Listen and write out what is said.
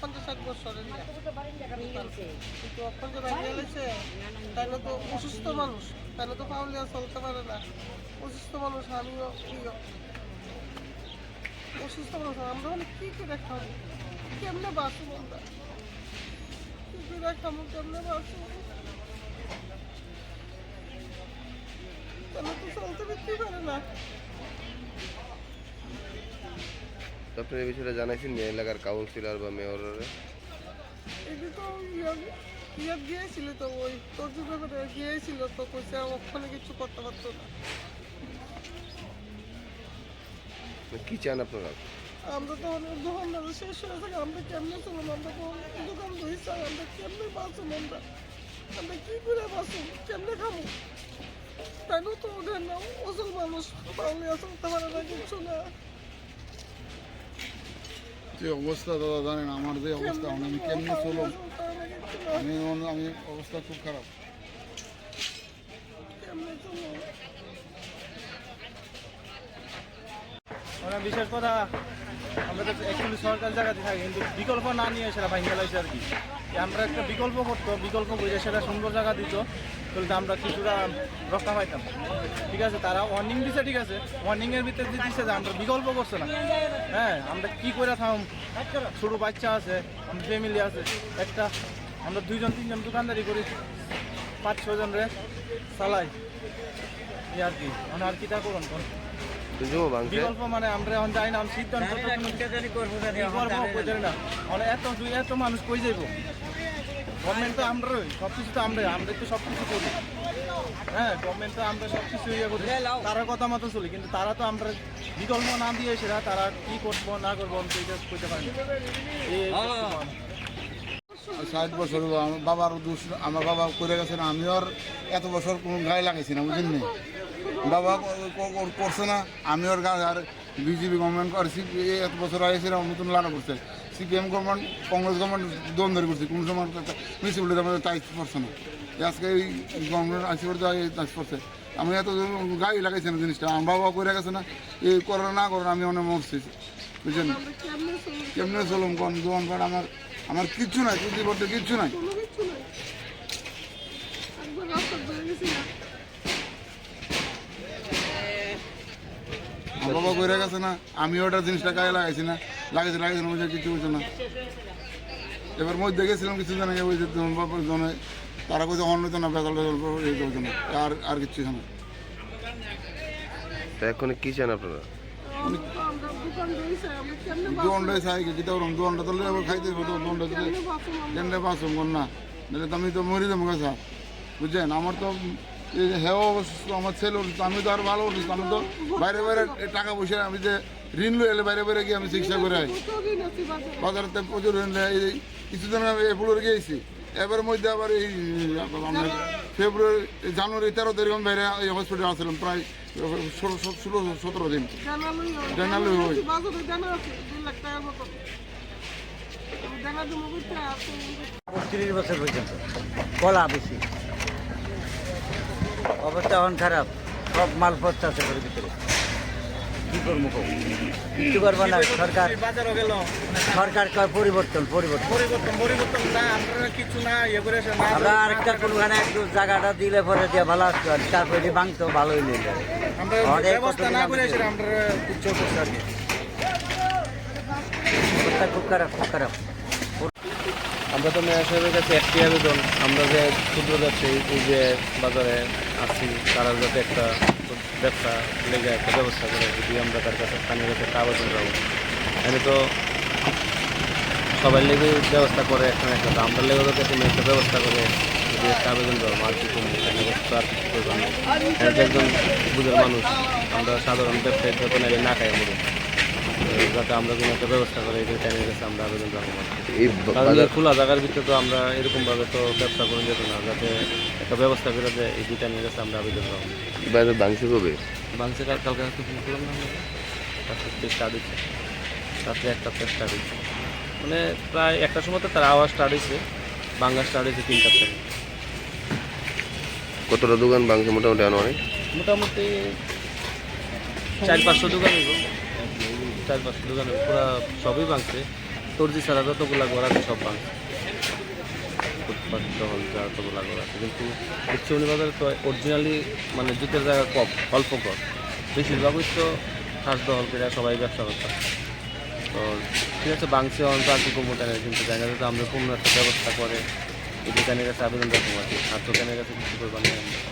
পঞ্চাশ ষাট বছরের। কিন্তু বাইরে এলেছে তাহলে তো অসুস্থ মানুষ তাহলে তো পাউলিয়া চলতে পারে না। অসুস্থ মানুষ, আমিও। অসুস্থ মানুষ, আমরা মানে কি করে খাব? কেমনে বাঁচবো আমরা? কি করে কেমনে বাঁচবো? তাহলে তো চলতে পারে না। তো আপনি এই বিষয়টা জানাইছেন যে এলাকার কাউন্সিলর বা মেয়রের এটি তো ইয়া গিয়েছিল তো ওই তর্জু ব্যাপারে গিয়েছিল তো কইছে ওখানে কিছু করতে পারতো না। কি চান আপনারা? আমরা তো অনেক শেষ হয়ে থাকে আমরা কেমনে চলুন? আমরা তো দোকান ধুইছি আমরা কেমনে বাঁচুন আমরা? আমরা কি করে বাঁচুন কেমনে তাই তো ওদের না মানুষ পারে না কিছু না। যে অবস্থা দাদা জানেন আমার যে অবস্থা এখন আমি কেমনি না। আমি আমি অবস্থা খুব খারাপ মানে বিশেষ কথা আমরা তো অ্যাকচুয়ালি সরকার জায়গাতে থাকি, কিন্তু বিকল্প না নিয়ে সেটা ভাঙে গেলাইছে আর কি। আমরা একটা বিকল্প করতো, বিকল্প করে সেটা সুন্দর জায়গা দিত তাহলে আমরা কিছুটা রক্ষা পাইতাম। ঠিক আছে, তারা ওয়ার্নিং দিছে, ঠিক আছে ওয়ার্নিংয়ের ভিতরে দিয়ে দিচ্ছে যে আমরা বিকল্প করছে না। হ্যাঁ আমরা কি করে থাম, ছোটো বাচ্চা আছে, আমাদের ফ্যামিলি আছে, একটা, আমরা দুইজন, তিনজন দোকানদারি করি, পাঁচ ছজন রে চালাই। আর কি মানে আর কিটা করুন বিকল্প মানে আমরা এখন যাই না আমি সিদ্ধান্ত কই জানি না। মানে এত দুই এত মানুষ কই যাইব? গভর্নমেন্ট তো আমরা সব কিছু তো আমরা আমরা তো সব কিছু করি। হ্যাঁ গভর্নমেন্ট তো আমরা সব কিছু ইয়ে করি। তারা কথা মতো চলি কিন্তু তারা তো আমরা বিকল্প না দিয়ে সেটা তারা কি করব না করব আমি তো এটা করতে পারি ষাট বছর আমার বাবার দোষ আমার বাবা করে গেছে না আমি আর এত বছর কোনো গায়ে লাগাইছি না বুঝলেন নি? বাবা করছে না। আমি ওর গায়ে আর বিজেপি গভর্নমেন্ট আর এত বছর না নতুন লানা করছে। সিপিএম গভর্নমেন্ট কংগ্রেস গভর্নমেন্ট দ্বন্দ্ব করছে। কোন সময় মিউনিসিপ্যালিটি আমাদের টাইট পড়ছে না। আজকে এই গভর্নমেন্ট আসি করতে টাইট পড়ছে আমি এত গায়ে লাগাইছি না জিনিসটা। আমার বাবা করে গেছে না এই করে না, করে আমি অনেক মরছি। বুঝছেন? কেমনে চলুন কেমনে চলুম কোন আমার আমার কিচ্ছু নাই পুঁজি পড়তে কিচ্ছু নাই কোনো কিছু নাই একবার রাস্তা ধরে গেছি না আমার বাবা করে গেছে না আমি ওটা জিনিসটা গায়ে লাগাইছি না লাগাইছি লাগাইছি না বুঝে কিছু বুঝছে না। এবার মধ্যে গেছিলাম কিছু জানা ওই যে তোমার বাবার জন্য তারা কোথাও অন্য তো না বেতাল বেতাল না আর আর কিচ্ছু না। তো এখন কি চান আপনারা? চাই কি তো খাইতে দিলে বাসম না নাহলে তো আমি তো মরি যাব স্যার। বুঝছেন? আমার তো এই যে হেও অসুস্থ আমার ছেলে অসুস্থ আমি তো আর ভালো অসুস্থ আমি তো বাইরে বাইরে টাকা পয়সা আমি যে ঋণ লই এলে বাইরে বাইরে গিয়ে আমি চিকিৎসা করে বাজারে বাজারতে প্রচুর ঋণ নেয়। এই কিছুদিন আমি এপুলোর গিয়েছি এবার মধ্যে আবার এই ফেব্রুয়ারি জানুয়ারি তেরো তারিখ আমি বাইরে এই হসপিটালে আসলাম প্রায় ষোলো ষোলো সতেরো দিন জানালই হয় জানালই হয়। বাজারে জানা আছে দুই লাখ টাকার মতো আমি জানা দেবো বুঝতে আছে তিরিশ বছর পর্যন্ত কলা বেশি অবস্থা এখন খারাপ। সব মাল পড়তে আছে ঘরের ভিতরে। কি করব? কিচ্ছু করব না সরকার সরকার কয় পরিবর্তন পরিবর্তন। পরিবর্তন পরিবর্তন না আপনারা কিছু না ইয়ে করে আমরা আরেকটা কোনখানে একটু জায়গাটা দিলে পরে দিয়ে ভালো আসতো আর তারপরে যদি ভাঙতো ভালোই নিয়ে যাবে। ব্যবস্থা না করে আমরা খুব খারাপ খুব খারাপ। আমরা তো মেয়র সাহেবের কাছে একটি আবেদন আমরা যে ক্ষুদ্র ব্যবসায়ী এই যে বাজারে আছি তারা যাতে একটা ব্যবসা লেগে একটা ব্যবস্থা করে যদি আমরা তার কাছে স্থানীয় কাছে একটা আবেদন রাখব এখানে তো সবাই লেগে ব্যবস্থা করে একটা একটা আমরা লেগে যাতে কোনো একটা ব্যবস্থা করে যদি একটা আবেদন দেবো আর নেই, আর কিছু করব না। এখানে তো একজন বুঝের মানুষ আমরা সাধারণ ব্যবসায়ী তো কোনো না খাই যাতে আমরা কোনো একটা ব্যবস্থা করে এই টাইমের কাছে আমরা আবেদন রাখব আর কি। এই বা- কারণ এই খোলা জায়গার ভিতরে তো আমরা এরকম ভাবে তো ব্যবসা করে যেত না যাতে একটা ব্যবস্থা করে দেয় এই দুইটা নিয়ে গেছে আমরা আবেদন করব বাজার ভাঙছে কবে? কাল কালকে রাতে ফোন করলাম না রাত্রে স্টার্ট হয়েছে। রাত্রে একটা স্টার্ট হয়েছে। মানে প্রায় একটা সময় তো তার আওয়াজ স্টার্ট হয়েছে বাংলা স্টার্ট হয়েছে তিনটার থেকে। কতটা দোকান ভাঙছে মোটামুটি আনুমানিক মোটামুটি চার পাঁচশো দোকান চার পাঁচটা দোকানে পুরো সবই ভাঙছে। তর্জি ছাড়া যতগুলা ঘর আছে সব ভাঙছে। ফুটপাত দখল যতগুলা ঘর আছে। কিন্তু উচ্চমণি বাজারে তো অরিজিনালি মানে জুতের জায়গা কম, অল্প ঘর। বেশিরভাগই তো খাস দখল করে সবাই ব্যবসা করতে তো ঠিক আছে বাংসে অন্ত আর কি কমবো জানি কিন্তু না যে আমরা কোনো একটা ব্যবস্থা করে, এই দোকানের কাছে আবেদন রাখব আর কি। আর দোকানের কাছে কিছু করবার নেই আমরা